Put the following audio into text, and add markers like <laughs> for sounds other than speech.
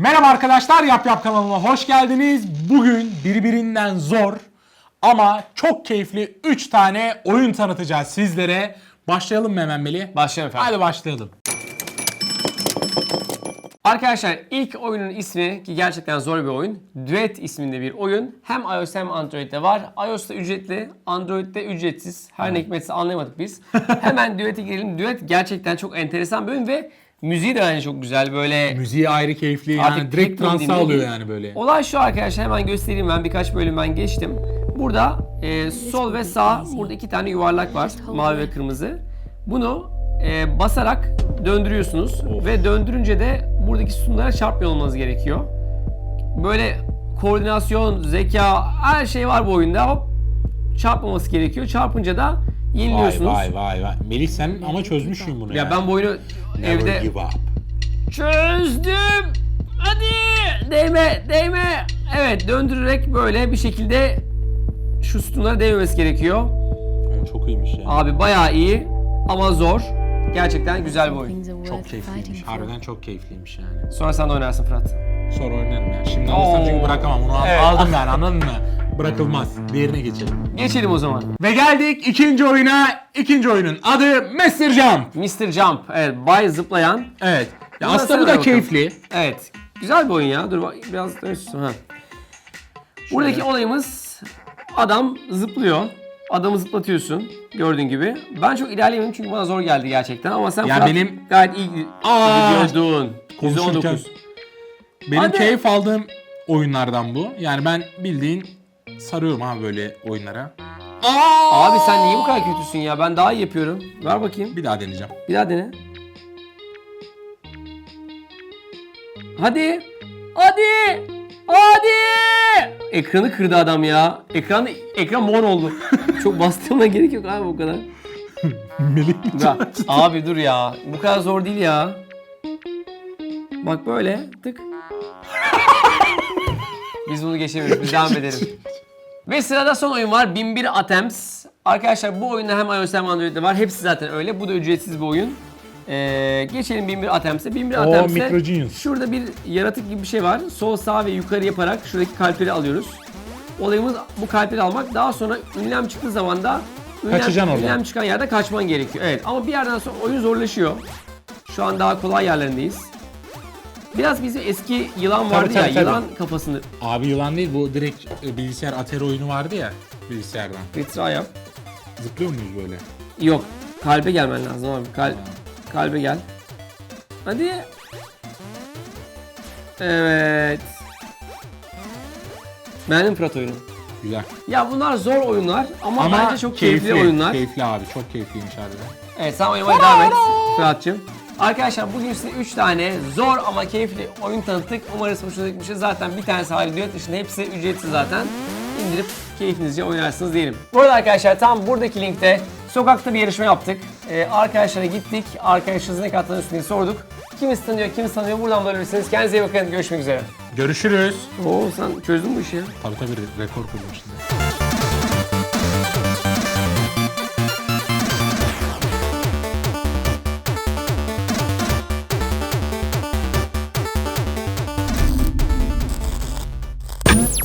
Merhaba arkadaşlar Yap Yap kanalına hoş geldiniz. Bugün birbirinden zor ama çok keyifli 3 tane oyun tanıtacağız sizlere. Başlayalım mı hemen Melih? Başlayalım efendim. Hadi başlayalım. Arkadaşlar ilk oyunun ismi ki gerçekten zor bir oyun. Duet isminde bir oyun. Hem iOS hem Android'de var. iOS'ta ücretli, Android'de ücretsiz. Her ne hikmetse anlayamadık biz. <laughs> Hemen Duet'e girelim. Duet gerçekten çok enteresan bir oyun ve müziği de bence çok güzel. Böyle Müziği ayrı keyifli yani Artık direkt transa alıyor yani böyle. Olay şu arkadaşlar hemen göstereyim ben birkaç bölüm ben geçtim. Burada e, sol ve sağ burada iki tane yuvarlak var mavi ve kırmızı. Bunu e, basarak döndürüyorsunuz ve döndürünce de buradaki sütunlara çarpmıyor olmanız gerekiyor. Böyle koordinasyon, zeka her şey var bu oyunda. Hop çarpmaması gerekiyor. Çarpınca da yeniliyorsunuz. vay vay vay. Melih sen ama çözmüşsün bunu Ya ben bu oyunu Never evde give up. Çözdüm. Hadi. Değme, değme. Evet, döndürerek böyle bir şekilde şu sütunlara değmemesi gerekiyor. Oğlum çok iyiymiş ya. Abi bayağı iyi ama zor. Gerçekten güzel bir oyun. Çok keyifliymiş. Harbiden çok keyifliymiş yani. Sonra sen de oynarsın Fırat. Sonra oynarım yani. Şimdi alırsam çünkü bırakamam. Onu al- Evet. aldım yani anladın mı? Bırakılmaz. Diğerine geçelim. Geçelim o zaman. Ve geldik ikinci oyuna. İkinci oyunun adı Master Jump. Mr. Jump. Evet, bay zıplayan. Evet. Ya aslında bu da bakalım. keyifli. Evet. Güzel bir oyun ya. Dur bak biraz dönsün. Ha. Buradaki olayımız adam zıplıyor. Adamı zıplatıyorsun gördüğün gibi. Ben çok ilerleyemedim çünkü bana zor geldi gerçekten ama sen Ya Fırat benim- gayet iyi Aa! gidiyordun. Konuşurken- %19. Benim Hadi. keyif aldığım oyunlardan bu. Yani ben bildiğin sarıyorum abi böyle oyunlara. Aa! Abi sen niye bu kadar kötüsün ya? Ben daha iyi yapıyorum. Ver bakayım. Bir daha deneyeceğim. Bir daha dene. Hadi. Hadi. Hadi. Ekranı kırdı adam ya. Ekran ekran mor oldu. <laughs> Çok bastırmana gerek yok abi bu kadar. <laughs> Melih. Ya, abi dur ya. Bu kadar zor değil ya. Bak böyle tık. <laughs> Biz bunu geçemiyoruz. Biz devam edelim. Ve sırada son oyun var. 1001 Attempts. Arkadaşlar bu oyunda hem iOS hem Android'de var. Hepsi zaten öyle. Bu da ücretsiz bir oyun. Ee, geçelim 1001 Attempts'e. 1001 Oo, Microgenius. şurada bir yaratık gibi bir şey var. Sol sağ ve yukarı yaparak şuradaki kalpleri alıyoruz. Olayımız bu kalpleri almak. Daha sonra ünlem çıktığı zaman da ünlem, Kaçacaksın oradan. ünlem çıkan yerde kaçman gerekiyor. Evet ama bir yerden sonra oyun zorlaşıyor. Şu an daha kolay yerlerindeyiz. Biraz bizim eski yılan vardı ya, tabii, tabii. yılan kafasını Abi yılan değil bu direkt e, bilgisayar Atari oyunu vardı ya bilgisayardan. bir try yap. Zıplıyor muyuz böyle? Yok, kalbe gelmen lazım abi. Kal kalbe gel. Hadi. Evet. Beğendim Fırat oyunu. Güzel. Ya bunlar zor oyunlar ama, bence çok keyifli, oyunlar. Keyifli abi çok keyifliymiş harbiden. Evet sen oynamaya devam et Fırat'cığım. Arkadaşlar bugün size 3 tane zor ama keyifli oyun tanıttık. Umarız hoşunuza gitmiştir. Zaten bir tanesi hali düet dışında hepsi ücretsiz zaten. İndirip keyfinizce oynarsınız diyelim. Bu arada arkadaşlar tam buradaki linkte sokakta bir yarışma yaptık. Ee, arkadaşlara gittik. Arkadaşınızın ne katlarını üstüne sorduk. Kimisi tanıyor, kimisi tanıyor. Buradan bulabilirsiniz. Kendinize iyi bakın. Görüşmek üzere. Görüşürüz. Oo sen çözdün bu işi ya. Tabii tabii rekor şimdi.